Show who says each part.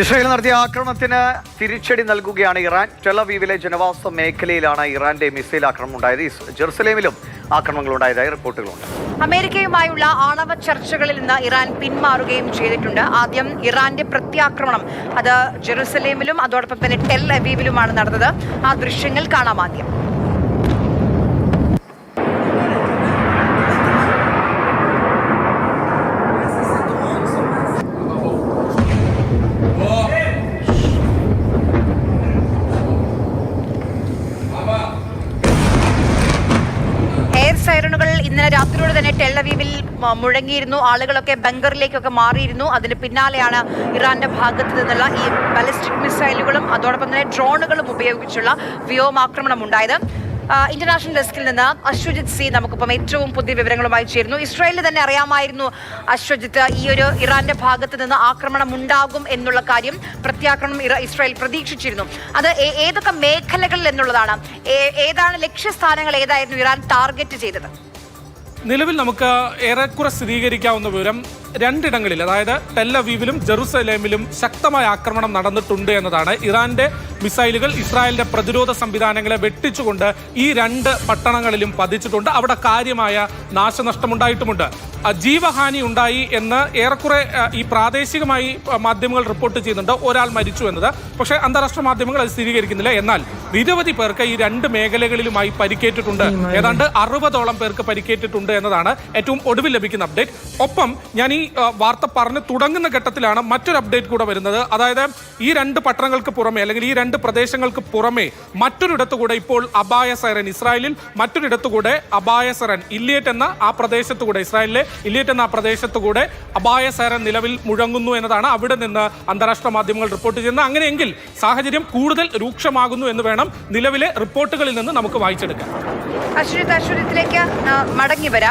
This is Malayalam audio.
Speaker 1: ഇസ്രായേൽ നടത്തിയ ആക്രമണത്തിന് തിരിച്ചടി നൽകുകയാണ് ഇറാൻ. ടെലവീവിലെ ജനവാസ മേഖലയിലാണ് ഇറാന്റെ മിസൈൽ ആക്രമണം ഉണ്ടായത്. ജെറുസലേമിലും ആക്രമണങ്ങൾ ഉണ്ടായതായി റിപ്പോർട്ടുകളുണ്ട്.
Speaker 2: അമേരിക്കയുമായുള്ള ആണവ ചർച്ചകളിൽ നിന്ന് ഇറാൻ പിന്മാറുകയും ചെയ്തിട്ടുണ്ട്. ആദ്യം ഇറാന്റെ പ്രത്യാക്രമണം അത് ജെറുസലേമിലും അതോടൊപ്പം തന്നെ ടെൽ അവീവിലുമാണ് നടന്നത്. ആ ദൃശ്യങ്ങൾ കാണാം ആദ്യം. ഇന്നലെ രാത്രിയോട് തന്നെ ടെല്ലവീവിൽ മുഴങ്ങിയിരുന്നു. ആളുകളൊക്കെ ബങ്കറിലേക്കൊക്കെ മാറിയിരുന്നു. അതിന് പിന്നാലെയാണ് ഇറാന്റെ ഭാഗത്ത് നിന്നുള്ള ഈ ബാലിസ്റ്റിക് മിസൈലുകളും അതോടൊപ്പം തന്നെ ഡ്രോണുകളും ഉപയോഗിച്ചുള്ള വ്യോമാക്രമണം ഉണ്ടായത്. ഇന്റർനാഷണൽ ഡെസ്കിൽ നിന്ന് അശ്വജിത് സി നമുക്കിപ്പം ഏറ്റവും പുതിയ വിവരങ്ങളുമായി ചേരുന്നു. ഇസ്രായേലിൽ തന്നെ അറിയാമായിരുന്നു അശ്വജിത്ത് ഈ ഒരു ഇറാന്റെ ഭാഗത്ത് നിന്ന് ആക്രമണം ഉണ്ടാകും എന്നുള്ള കാര്യം പ്രത്യാക്രമണം ഇസ്രായേൽ പ്രതീക്ഷിച്ചിരുന്നു. അത് ഏതൊക്കെ മേഖലകളിൽ എന്നുള്ളതാണ്. ഏതാണ് ലക്ഷ്യസ്ഥാനങ്ങൾ ഏതായിരുന്നു ഇറാൻ ടാർഗറ്റ് ചെയ്തത്?
Speaker 3: നിലവിൽ നമുക്ക് ഏറെക്കുറെ സ്ഥിരീകരിക്കാവുന്ന വിവരം രണ്ടിടങ്ങളിൽ അതായത് ടെല്ലവീവിലും ജെറുസലേമിലും ശക്തമായ ആക്രമണം നടന്നിട്ടുണ്ട് എന്നതാണ് ഇറാന്റെ മിസൈലുകൾ ഇസ്രായേലിന്റെ പ്രതിരോധ സംവിധാനങ്ങളെ വെട്ടിച്ചുകൊണ്ട് ഈ രണ്ട് പട്ടണങ്ങളിലും പതിച്ചിട്ടുണ്ട്. അവിടെ കാര്യമായ നാശനഷ്ടമുണ്ടായിട്ടുമുണ്ട്. ജീവഹാനി ഉണ്ടായി എന്ന് ഏറെക്കുറെ ഈ പ്രാദേശികമായി മാധ്യമങ്ങൾ റിപ്പോർട്ട് ചെയ്യുന്നുണ്ട്. ഒരാൾ മരിച്ചു എന്നത്. പക്ഷേ അന്താരാഷ്ട്ര മാധ്യമങ്ങൾ അത് സ്ഥിരീകരിക്കുന്നില്ല. എന്നാൽ നിരവധി പേർക്ക് ഈ രണ്ട് മേഖലകളിലുമായി പരിക്കേറ്റിട്ടുണ്ട്. ഏതാണ്ട് അറുപതോളം പേർക്ക് പരിക്കേറ്റിട്ടുണ്ട് എന്നതാണ് ഏറ്റവും ഒടുവിൽ ലഭിക്കുന്ന അപ്ഡേറ്റ്. ഒപ്പം ഞാൻ ഈ വാർത്ത പറഞ്ഞ് തുടങ്ങുന്ന ഘട്ടത്തിലാണ് മറ്റൊരു അപ്ഡേറ്റ് കൂടെ വരുന്നത്. അതായത് ഈ രണ്ട് പട്ടണങ്ങൾക്ക് പുറമെ അല്ലെങ്കിൽ ഈ രണ്ട് പ്രദേശങ്ങൾക്ക് പുറമെ മറ്റൊരിടത്ത് കൂടെ ഇപ്പോൾ അബായ സൈറൻ ഇസ്രായേലിൽ മറ്റൊരിടത്ത് കൂടെ അബായ സൈറൻ ഇല്ലിയറ്റ് എന്ന ആ പ്രദേശത്ത് കൂടെ ഇസ്രായേലിലെ ഇല്ലിയറ്റ് എന്ന ആ പ്രദേശത്ത് കൂടെ അബായ സൈറൻ നിലവിൽ മുഴങ്ങുന്നു എന്നതാണ് അവിടെ നിന്ന് അന്താരാഷ്ട്ര മാധ്യമങ്ങൾ റിപ്പോർട്ട് ചെയ്യുന്നത്. അങ്ങനെയെങ്കിൽ സാഹചര്യം കൂടുതൽ രൂക്ഷമാകുന്നു എന്ന് വേണം നിലവിലെ റിപ്പോർട്ടുകളിൽ നിന്ന് നമുക്ക് വായിച്ചെടുക്കാം
Speaker 2: അശ്വജിത്ത് അശ്വജിത്തിലേക്ക് ആ, മടങ്ങി വരാം.